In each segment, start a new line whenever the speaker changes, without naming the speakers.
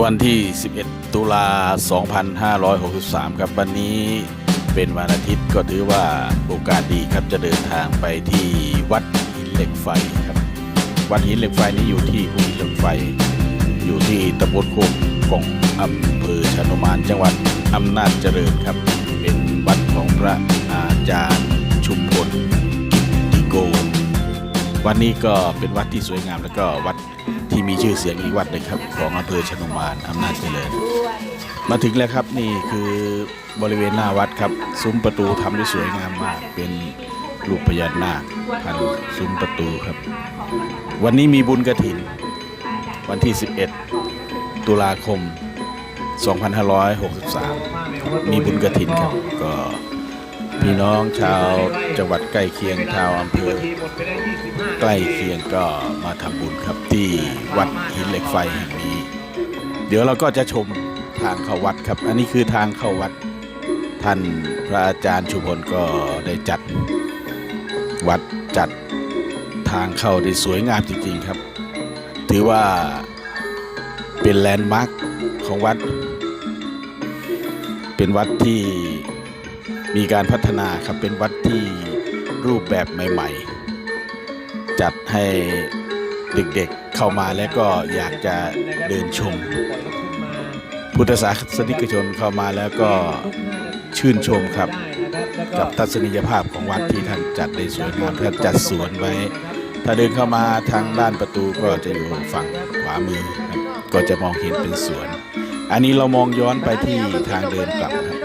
วันที่ 11 ตุลา 2563 ครับ วันนี้เป็นวันอาทิตย์ก็ถือว่าโอกาสดีครับจะเดินทางไปที่วัดหินเหล็กไฟครับ วัดหินเหล็กไฟนี้อยู่ที่ภูหินเหล็กไฟ อยู่ที่ตำบลโคกกงอำเภอชนุมานจังหวัดอำนาจเจริญครับ เป็นวัดของพระอาจารย์ชุมพลกิตติโก วัดนี้ก็เป็นวัดที่สวยงามแล้วก็วัด ที่มีชื่อเสียงอีกวัดหนึ่งครับ ของอำเภอชนุมานอำนาจเจริญ มาถึงแล้วครับนี่คือบริเวณหน้าวัดครับ ซุ้มประตูทำได้สวยงามมาก เป็นรูปพญานาคพันซุ้มประตูครับ วันนี้มีบุญกระถิน วันที่ 11 ตุลาคม 2563 มีบุญกระถินครับก็พี่น้องชาวจังหวัดใกล้เคียงชาวอำเภอ ใกล้เคียงก็มาทำบุญครับที่วัดหินเหล็กไฟแห่งนี้ เดี๋ยวเราก็จะชมทางเข้าวัดครับ อันนี้คือทางเข้าวัด ท่านพระอาจารย์ชุพลก็ได้จัดวัดจัดทางเข้าได้สวยงามจริงๆครับ ถือว่าเป็นแลนด์มาร์คของวัด เป็นวัดที่มีการพัฒนาครับ เป็นวัดที่รูปแบบใหม่ ๆ จัดให้เด็กๆเข้ามาแล้วก็อยากจะเดินชม พุทธศาสนิกชนเข้ามาแล้วก็ชื่นชมครับ กับทัศนียภาพของวัดที่ท่านจัดได้สวยงามท่านจัดสวนไว้ ถ้าเดินเข้ามาทางด้านประตูก็จะอยู่ฝั่งขวามือก็จะมองเห็นเป็นสวน อันนี้เรามองย้อนไปที่ทางเดินกลับครับ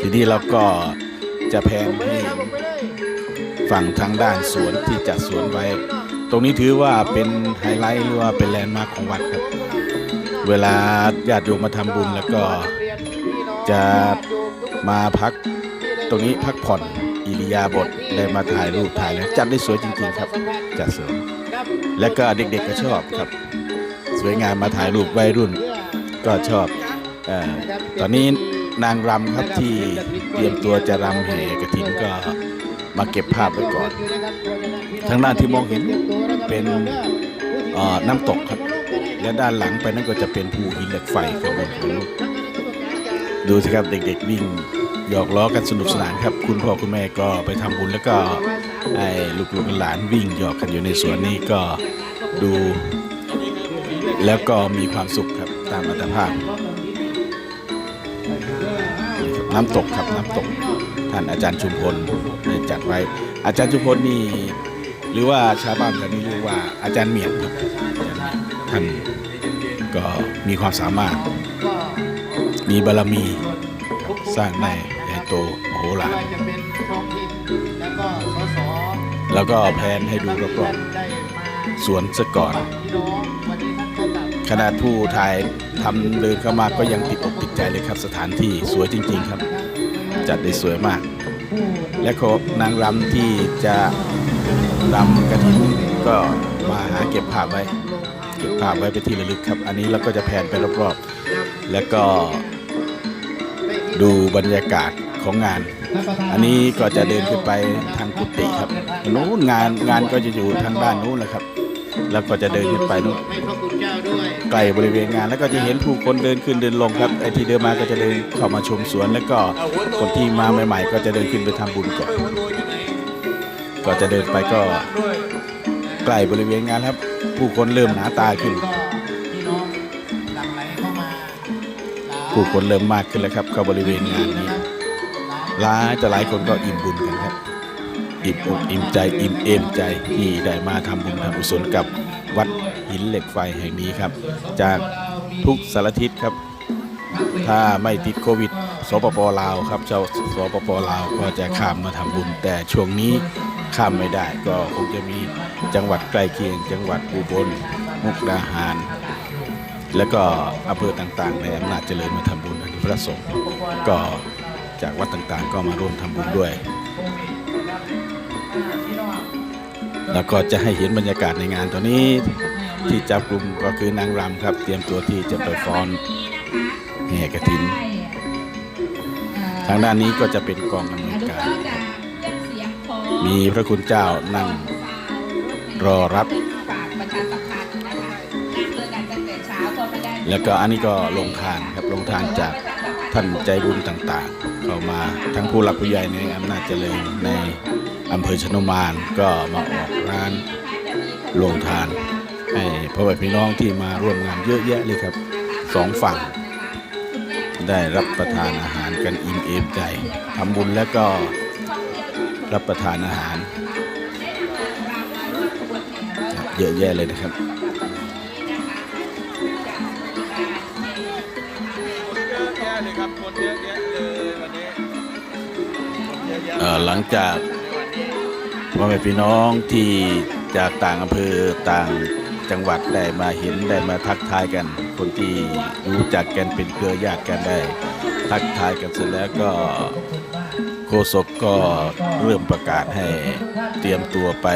ทีนี้เราก็จะแพนให้เห็น ฝั่งทางด้านสวนที่จัดสวนไว้ ตรงนี้ถือว่าเป็นไฮไลท์หรือว่าเป็นแลนด์มาร์คของวัดครับ เวลาญาติโยมมาทำบุญแล้วก็จะมาพักตรงนี้พักผ่อนอิริยาบถได้มาถ่ายรูปถ่ายแล้วจัดได้สวยจริงๆครับ จัดสวยและก็เด็กๆก็ชอบครับ สวยงามมาถ่ายรูปวัยรุ่นก็ชอบเออตอนนี้นางรำครับที่เตรียมตัวจะรำแห่กระถินก็ มาเก็บภาพไว้ก่อน ทางด้านที่มองเห็นเป็นน้ำตกครับ และด้านหลังไปนั่นก็จะเป็นภูหินเหล็กไฟข้างบนดูสิครับเด็กๆวิ่งหยอกล้อกันสนุกสนานครับ คุณพ่อคุณแม่ก็ไปทำบุญแล้วก็ไอ้ลูกๆหลานวิ่งหยอกกันอยู่ในสวนนี้ก็ดู แล้วก็มีความสุขครับตามอัตภาพน้ำตกครับน้ำตก ท่านอาจารย์ชุมพลได้จัดไว้ อาจารย์ชุมพลนี่หรือว่าชาวบ้านแถวนี้เรียกว่าอาจารย์เมียนครับท่านก็มีความสามารถ มีบารมีสร้างได้ใหญ่โตมโหฬาร
จะเป็นแล้วก็
แพนให้ดูรอบๆสวนซะก่อนขนาดผู้ถ่ายทำเดินเข้ามาก็ยังติดอกติดใจเลยครับสถานที่สวยจริง ๆ ครับ จัดได้สวยมาก และก็นางรำที่จะรำกระถิ่นก็มาหาเก็บภาพไว้ เก็บภาพไว้เป็นที่ระลึกครับ อันนี้เราก็จะแผนไปรอบๆ แล้วก็ดูบรรยากาศของงาน อันนี้ก็จะเดินขึ้นไปทางกุฏิครับนู้นงานงานก็จะอยู่ทางด้านนู้นแหละครับ แล้วก็จะเดินขึ้นไปนู้น
ให้พระคุณเจ้าด้วย
ใกล้บริเวณงานแล้วก็จะเห็นผู้คนเดินขึ้นเดินลงครับไอ้ที่เดินมาก็จะเดินเข้ามาชมสวน แล้วก็คนที่มาใหม่ ๆ ก็จะเดินขึ้นไปทำบุญก่อนก็จะเดินไปก็ใกล้บริเวณงานครับ ผู้คนเริ่มหนาตาขึ้น
ก็พี่น้องหลั่งไหลเข้ามา
ผู้คนเริ่มมากขึ้นแล้วครับเข้าบริเวณงานนี้หลายแต่หลายคนก็อิ่มบุญกันครับ อิ่มอกอิ่มใจอิ่มเอมใจที่ได้มาทำบุญทำกุศลกับวัดหินเหล็กไฟแห่งนี้ครับ จากทุกสารทิศครับ ถ้าไม่ติดโควิดสปปลาวครับชาวสปปลาวก็จะข้ามมาทำบุญ แต่ช่วงนี้ข้ามไม่ได้ก็คงจะมีจังหวัดใกล้เคียง จังหวัดอุบลมุกดาหาร แล้วก็อำเภอต่างๆ ในอำนาจเจริญมาทำบุญอันนี้พระสงฆ์ก็จากวัดต่างๆ ก็มาร่วมทำบุญด้วย แล้วก็จะให้เห็นบรรยากาศในงานตอนนี้ที่จับกลุ่มก็คือนางรำครับ เตรียมตัวที่จะไปฟ้อนแห่กระถิน ทางด้านนี้ก็จะเป็นกองอำนวยการ มีพระคุณเจ้านั่งรอรับ
ฝากประชาสัมพันธ์นะคะนั่งด้วยกันตั้งแต่เช้าก็ไม่ได้
แล้วก็อันนี้ก็ลงทานครับลงทานจากท่านใจบุญต่างๆ เข้ามาทั้งผู้หลักผู้ใหญ่ในอำนาจเจริญใน อำเภอชนมานก็มาออกร้านโลงทานให้พ่อแม่พี่น้องที่มาร่วมงานเยอะแยะเลยครับสองฝั่ง ได้รับประทานอาหารกันอิ่มเอมใจทำบุญแล้วก็รับประทานอาหาร เยอะแยะเลยนะครับหลังจาก พ่อแม่พี่น้องที่จากต่างอำเภอต่างจังหวัดได้มาเห็นได้มาทักทายกัน คนที่รู้จักกันเป็นเครือญาติกันได้ ทักทายกันเสร็จแล้วก็โฆษกก็เริ่มประกาศให้เตรียมตัวไป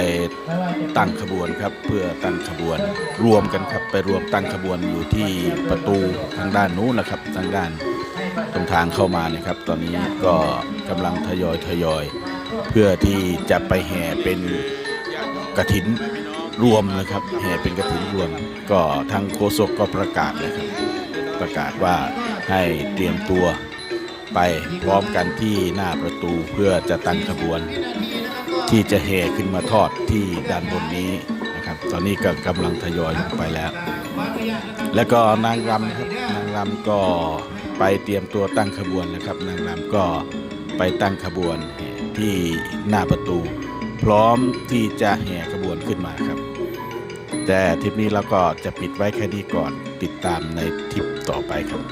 ตั้งขบวนครับ เพื่อตั้งขบวน รวมกันครับไปรวมตั้งขบวนอยู่ที่ประตูทางด้านนู้นนะครับทางด้านตรงทางเข้ามาเนี่ยครับ ตอนนี้ก็กำลังทยอยทยอย เพื่อที่จะไปแห่เป็นกระถินรวมนะครับ แห่เป็นกระถินรวม ก็ทางโฆษกก็ประกาศเลยครับ ประกาศว่าให้เตรียมตัวไปพร้อมกันที่หน้าประตูเพื่อจะตั้งขบวน ที่จะแห่ขึ้นมาทอดที่ด้านบนนี้นะครับ ตอนนี้ก็กำลังทยอยลงไปแล้ว แล้วก็นางรำครับนางรำก็ไปเตรียมตัวตั้งขบวนแล้วครับ นางรำก็ไปตั้งขบวนแที่หน้าประตู พร้อมที่จะแห่ขบวนขึ้นมาครับ แต่ทริปนี้เราก็จะปิดไว้แค่นี้ก่อนติดตามในทริปต่อไปครับ